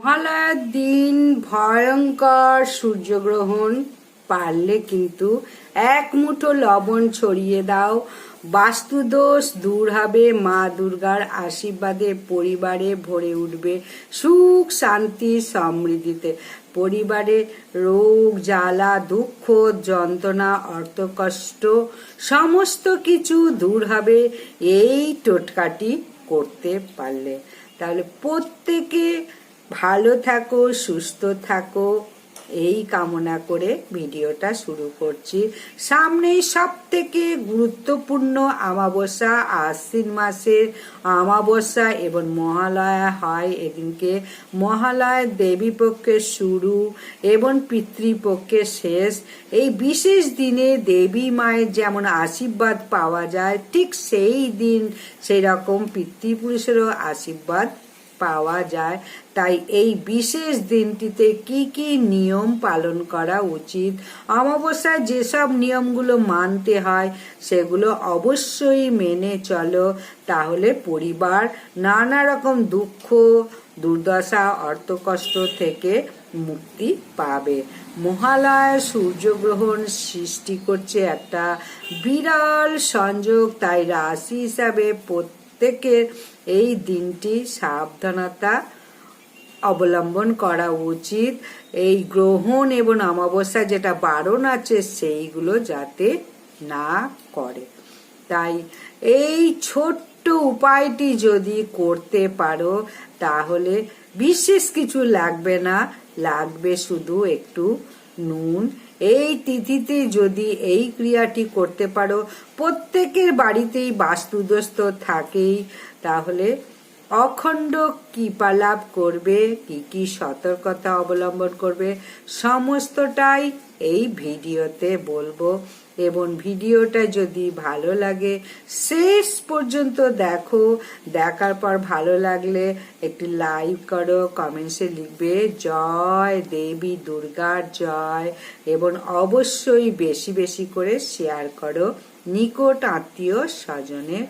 মহালয়ার দিন ভয়ঙ্কর সূর্যগ্রহণ পারলে কিন্তু এক মুঠো লবণ ছড়িয়ে দাও। বাস্তুদোষ দূর হবে, মা দুর্গার আশীর্বাদে পরিবারে ভরে উঠবে সুখ, শান্তি, সমৃদ্ধিতে। পরিবারে রোগ, জ্বালা, দুঃখ, যন্ত্রণা, অর্থকষ্ট, সমস্ত কিছু দূর হবে এই টোটকাটি করতে পারলে। তাহলে প্রত্যেকে ভালো থাকো, সুস্থ থাকো। এই কামনা করে ভিডিওটা শুরু করছি। সামনেই সব থেকে গুরুত্বপূর্ণ আমাবস্যা আশ্বিন মাসের আমাবস্যা এবং মহালয়া হয়। এদিনকে মহালয়া দেবী পক্ষের শুরু এবং পিতৃপক্ষের শেষ। এই বিশেষ দিনে দেবী মায়ের যেমন আশীর্বাদ পাওয়া যায়, ঠিক সেই দিন সেই রকম পিতৃপুরুষেরও আশীর্বাদ পাওয়া যায়। তাই এই বিশেষ দিনটিতে কি কি নিয়ম পালন করা উচিত? অমাবস্যায় যেসব নিয়মগুলো মানতে হয়, সেগুলো অবশ্যই মেনে চলো। তাহলে পরিবার নানা রকম দুঃখ, দুর্দশা, অর্থকষ্ট থেকে মুক্তি পাবে। মহালয় সূর্যগ্রহণ সৃষ্টি করছে একটা বিরল সংযোগ। তাই রাশি হিসাবে প্রত্যেকের এই দিনটি সাবধানতা অবলম্বন করা উচিত। এই গ্রহণ এবং অমাবস্যা যেটা বারণ আছে, সেইগুলো যাতে না করে। তাই এই ছোট্ট উপায়টি যদি করতে পারো, তাহলে বিশেষ কিছু লাগবে না। লাগবে শুধু একটু নুন এই তিথিতে যদি এই ক্রিয়াটি করতে পারো, প্রত্যেকের বাড়িতেই বাস্তুদস্ত থাকেই। তাহলে অখণ্ড কৃপা লাভ করবে, কি কি সতর্কতা অবলম্বন করবে, সমস্তটাই এই ভিডিওতে বলব। এবং ভিডিওটা যদি ভালো লাগে, শেষ পর্যন্ত দেখো। দেখার পর ভালো লাগলে একটি লাইক করো, কমেন্টসে লিখবে, জয় দেবী দুর্গার জয়। এবং অবশ্যই বেশি বেশি করে শেয়ার করো নিকট আত্মীয় স্বজনের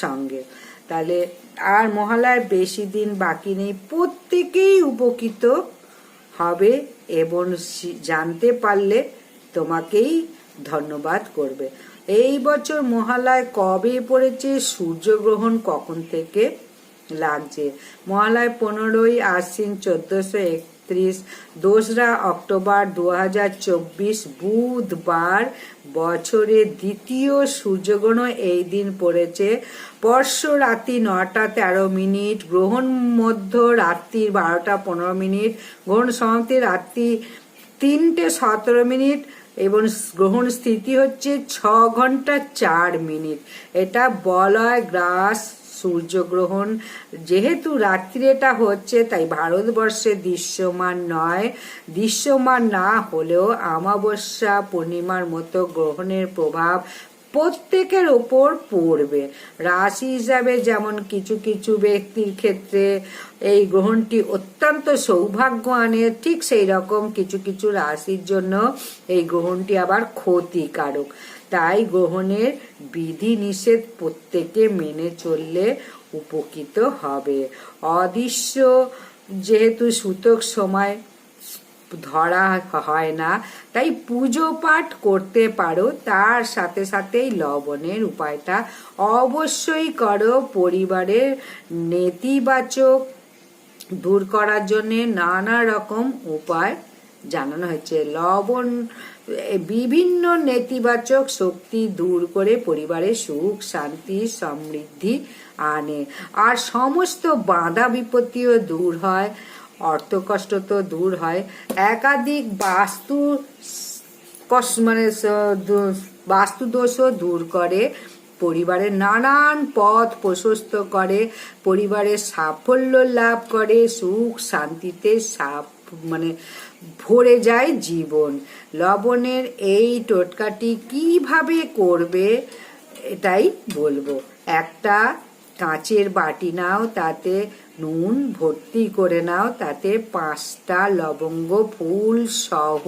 সঙ্গে। তাহলে আর মহালয়ার বেশি দিন বাকি নেই, প্রত্যেকেই উপকৃত হবে এবং জানতে পারলে তোমাকেই ধন্যবাদ করবে। এই বছর মহালয় কবে পড়েছে? সূর্যগ্রহণ কখন থেকে লাগছে? মহালয় পনেরোই আশ্বিন চোদ্দশো একত্রিশ, দোসরা অক্টোবর দু হাজার চব্বিশ, বুধবার বছরের দ্বিতীয় সূর্যগ্রহণ এই দিন পড়েছে। বর্ষ রাত্রি নটা তেরো মিনিট, গ্রহণ মধ্য রাত্রি বারোটা পনেরো মিনিট গ্রহণ সমাপ্তি রাত্রি তিনটে সতেরো মিনিট এবং গ্রহণ স্থিতি হচ্ছে ছ ঘণ্টা চার মিনিট। এটা বলয় গ্রাস সূর্যগ্রহণ। যেহেতু রাত্রি এটা হচ্ছে, তাই ভারতবর্ষে দৃশ্যমান নয়। দৃশ্যমান না হলেও আমাবস্যা পূর্ণিমার মতো গ্রহণের প্রভাব প্রত্যেকের ওপর পড়বে। রাশি হিসাবে যেমন কিছু কিছু ব্যক্তির ক্ষেত্রে এই গ্রহণটি অত্যন্ত সৌভাগ্য আনে, ঠিক সেই রকম কিছু কিছু রাশির জন্য এই গ্রহণটি আবার ক্ষতিকারক। তাই গ্রহণের বিধি নিষেধ প্রত্যেকে মেনে চললে উপকৃত হবে। অদৃশ্য যেহেতু সূতক সময় ধরা হয় না। তাই পুজো পাঠ করতে পারো, তার সাথে সাথেই লবণের উপায়টা অবশ্যই করো। পরিবারের নেতিবাচক দূর করার জন্যে নানা রকম উপায়। জানানো হয়েছে, লবণ বিভিন্ন নেতিবাচক শক্তি দূর করে পরিবারের সুখ, শান্তি, সমৃদ্ধি আনে। আর সমস্ত বাধা বিপত্তিও দূর হয়। অর্থকষ্ট তো দূর হয়। একাধিক বাস্তু মানে বাস্তুদোষও দূর করে। পরিবারের নানান পথ প্রশস্ত করে। পরিবারের সাফল্য লাভ করে। সুখ শান্তিতে সাপ মানে ভরে যায় জীবন। লবণের এই টোটকাটি কীভাবে করবে, এটাই বলব। একটা কাঁচের বাটি নাও, তাতে নুন ভর্তি করে নাও, তাতে পাঁচটা লবঙ্গ ফুল সহ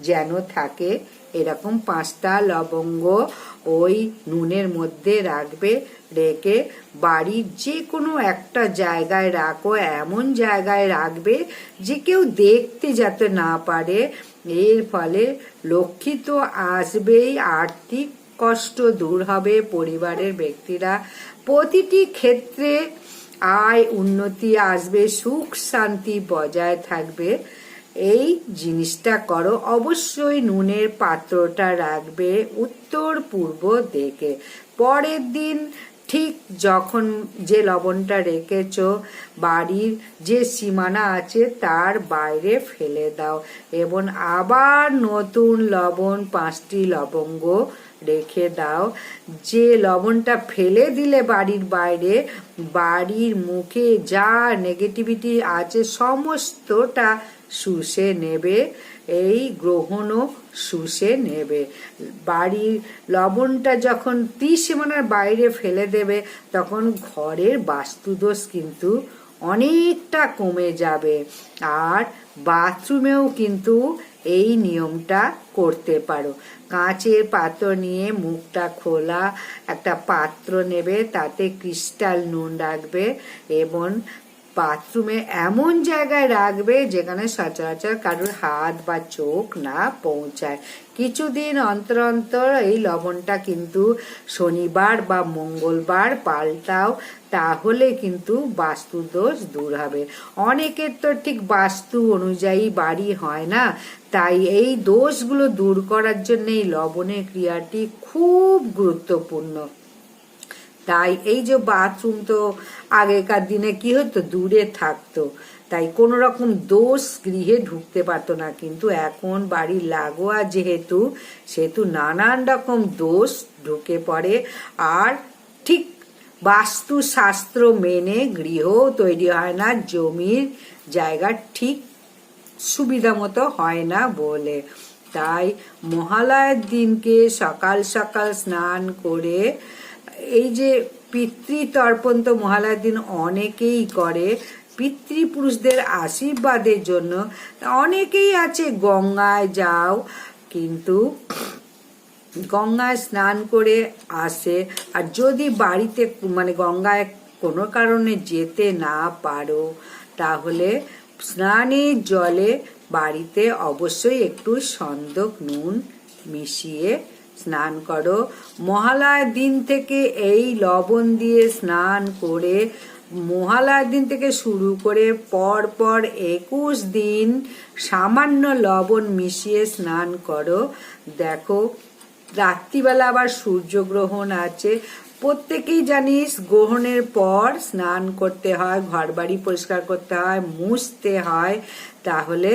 যেন থাকে। এরকম পাঁচটা লবঙ্গ ওই নুনের মধ্যে রাখবে, রেখে বাড়ির যে কোনো একটা জায়গায় রাখো, এমন জায়গায় রাখবে যে কেউ দেখতে যাতে না পারে। এর ফলে লক্ষ্মী তো আসবেই, আর্থিক কষ্ট দূর হবে, পরিবারের ব্যক্তিরা প্রতিটি ক্ষেত্রে আয়, উন্নতি আসবে, সুখ শান্তি বজায় থাকবে। এই জিনিসটা করো। অবশ্যই নুনের পাত্রটা রাখবে উত্তর পূর্ব দিকে। পরের দিন ঠিক যখন যে লবণটা রেখেছ, বাড়ির যে সীমানা আছে তার বাইরে ফেলে দাও এবং আবার নতুন লবণ, পাঁচটি লবঙ্গ রেখে দাও। যে লবণটা ফেলে দিলে বাড়ির বাইরে, বাড়ির মুখে যা নেগেটিভিটি আছে সমস্তটা শুষে নেবে। এই গ্রহণও শুষে নেবে। বাড়ির লবণটা যখন ত্রিসীমানার বাইরে ফেলে দেবে, তখন ঘরের বাস্তুদোষ কিন্তু অনেকটা কমে যাবে। আর বাথরুমেও কিন্তু এই নিয়মটা করতে পারো। কাঁচের পাত্র নিয়ে মুখটা খোলা, একটা পাত্র নেবে, তাতে ক্রিস্টাল নুন রাখবে এবং বাথরুমে এমন জায়গায় রাখবে যেখানে সচরাচর কারোর হাত বা চোখ না পৌঁছায়। কিছুদিন অন্তর অন্তর এই লবণটা কিন্তু শনিবার বা মঙ্গলবার পাল্টাও, তাহলে কিন্তু বাস্তু দোষ দূর হবে। অনেকের তো ঠিক বাস্তু অনুযায়ী বাড়ি হয় না, তাই এই দোষগুলো দূর করার জন্য এই লবণের ক্রিয়াটি খুব গুরুত্বপূর্ণ। তাই এই যে বাথরুম তো আগেকার দিনে কি হতো? দূরে থাকতো। তাই কোনো রকম দোষ গৃহে ঢুকতে পারতো না। কিন্তু এখন বাড়ির লাগোয়া যেহেতু, সেহেতু নানান রকম দোষ ঢুকে পড়ে। আর ঠিক বাস্তু শাস্ত্র মেনে গৃহ তৈরি হয় না, জমির জায়গা ঠিক সুবিধা মতো হয় না বলে। তাই মহালয়ের দিনকে সকাল সকাল স্নান করে এই যে পিতৃতর্পণ তো মহালয়ার দিন অনেকেই করে, পিতৃপুরুষদের আশীর্বাদের জন্য। অনেকেই আছে গঙ্গায় যাও, কিন্তু গঙ্গায় স্নান করে আসে। আর যদি বাড়িতে মানে গঙ্গায় কোনো কারণে যেতে না পারো, তাহলে স্নানের জলে বাড়িতে অবশ্যই একটু সন্দক নুন মিশিয়ে স্নান করো। মহালয়ার দিন থেকে এই লবণ দিয়ে স্নান করে, মহালয়ার দিন থেকে শুরু করে পর পর একুশ দিন সামান্য লবণ মিশিয়ে স্নান করো। দেখো, রাত্রিবেলা আবার সূর্যগ্রহণ আছে। প্রত্যেকেই জানিস গ্রহণের পর স্নান করতে হয় ঘর বাড়ি পরিষ্কার করতে হয়, মুছতে হয়। তাহলে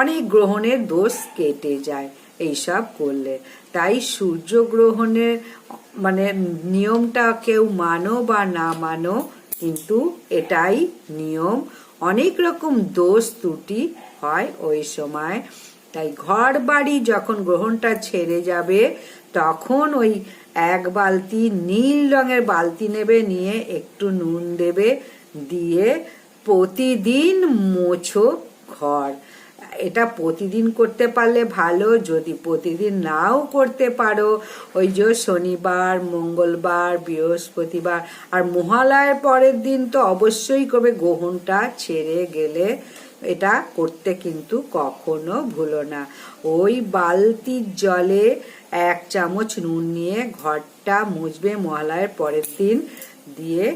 অনেক গ্রহণের দোষ কেটে যায়, এইসব করলে। তাই সূর্যগ্রহণের মানে নিয়মটা কেউ মানো বা না মানো, কিন্তু এটাই নিয়ম। অনেক রকম দোষ ত্রুটি হয় ওই সময়। তাই ঘর বাড়ি যখন গ্রহণটা ছেড়ে যাবে, তখন ওই এক বালতি নীল রঙের বালতি নেবে, নিয়ে একটু নুন দেবে, দিয়ে প্রতিদিন মোছো ঘর। এটা প্রতিদিন করতে পারলে ভালো, যদি প্রতিদিন নাও করতে পারো, ওই যে শনিবার, মঙ্গলবার, বৃহস্পতিবার আর মহালয়ের পরের দিন তো অবশ্যই করবে, গ্রহণটা ছেড়ে গেলে এটা করতে কিন্তু কখনো ভুলো না। ওই বালতির জলে এক চামচ নুন নিয়ে ঘরটা মুছবে মহালয়ের পরের দিন দিয়ে।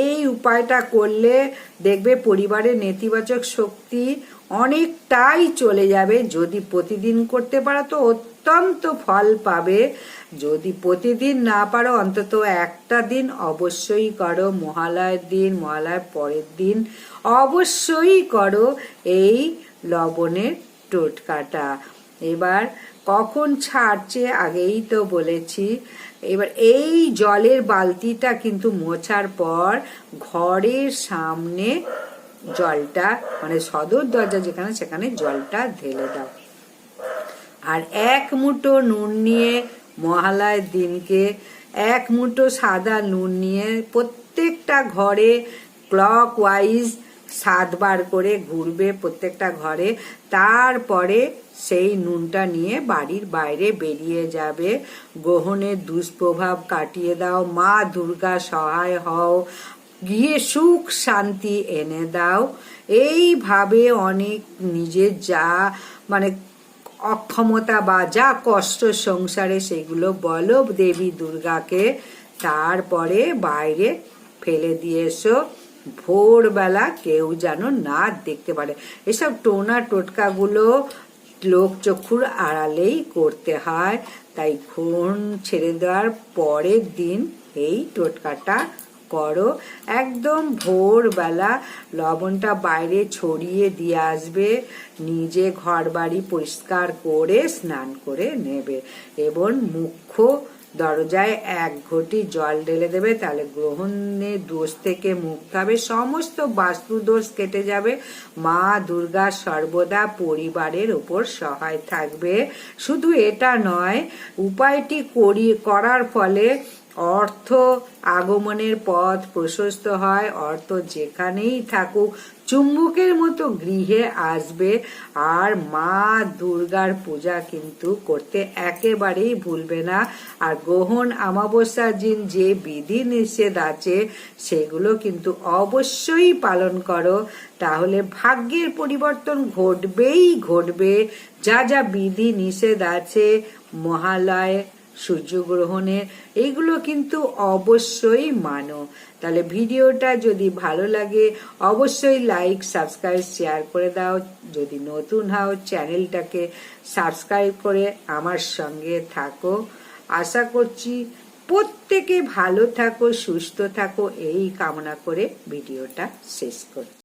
এই উপায়টা করলে দেখবে পরিবারের নেতিবাচক শক্তি অনেকটাই চলে যাবে। যদি প্রতিদিন করতে পারো তো অত্যন্ত ফল পাবে। যদি প্রতিদিন না পারো, অন্তত একটা দিন অবশ্যই করো। মহালয়ের দিন, মহালয়ের পরের দিন অবশ্যই করো এই লবণের টোটকাটা। এবার কখন ছাড়ছে আগেই তো বলেছি। এবার এই জলের বালতিটা কিন্তু মোছার পর ঘরের সামনে জলটা মানে সদর দরজা যেখানে, সেখানে জলটা ঢেলে দাও। আর এক মুঠো নুন নিয়ে মহালয়ের দিনকে, এক মুঠো সাদা নুন নিয়ে প্রত্যেকটা ঘরে ক্লক ওয়াইজ সাতবার করে ঘুরবে প্রত্যেকটা ঘরে। তারপরে সেই নুনটা নিয়ে বাড়ির বাইরে বেরিয়ে যাবে। গ্রহণের দুষ্প্রভাব কাটিয়ে দাও। মা দুর্গা সহায় হও। গিয়ে সুখ শান্তি এনে দাও। এইভাবে অনেক নিজের যা মানে অক্ষমতা বা যা কষ্ট সংসারে সেগুলো বলো দেবী দুর্গাকে তারপরে বাইরে ফেলে দিয়ে এসো। ভোরবেলা কেউ যেন না দেখতে পারে। এসব টোনা টোটকাগুলো লোক চক্ষুর আড়ালেই করতে হয়। তাই ঘুম ছেড়ে দেওয়ার পরের দিন এই টোটকাটা করো। একদম ভোরবেলা লবণটা বাইরে ছড়িয়ে দিয়ে আসবে, নিজে ঘর বাড়ি পরিষ্কার করে স্নান করে নেবে এবং মুখ্য দরজায় এক ঘটি জল ঢেলে দেবে, তাহলে গ্রহণের দোষ থেকে মুক্ত হবে, সমস্ত বাস্তু দোষ কেটে যাবে। মা দুর্গা সর্বদা পরিবারের উপর সহায় থাকবে। শুধু এটা নয়, উপায়টি করি, করার ফলে অর্থ আগমনের পথ প্রশস্ত হয়। অর্থ যেখানেই থাকুক, চুম্বকের মতো গৃহে আসবে। আর মা দুর্গার পূজা কিন্তু করতে একেবারেই ভুলবে না। আর গ্রহণ অমাবস্যার দিন যে বিধি নিষেধ আছে, সেগুলো কিন্তু অবশ্যই পালন করো। তাহলে ভাগ্যের পরিবর্তন ঘটবেই ঘটবে। যা যা বিধি নিষেধ আছে, মহালয় সূর্যগ্রহণের এইগুলো কিন্তু অবশ্যই মানো। তাহলে ভিডিওটা যদি ভালো লাগে, অবশ্যই লাইক, সাবস্ক্রাইব, শেয়ার করে দাও। যদি নতুন হও চ্যানেলটাকে সাবস্ক্রাইব করে আমার সঙ্গে থাকো। আশা করছি প্রত্যেকে ভালো থাকো, সুস্থ থাকো। এই কামনা করে ভিডিওটা শেষ করছি।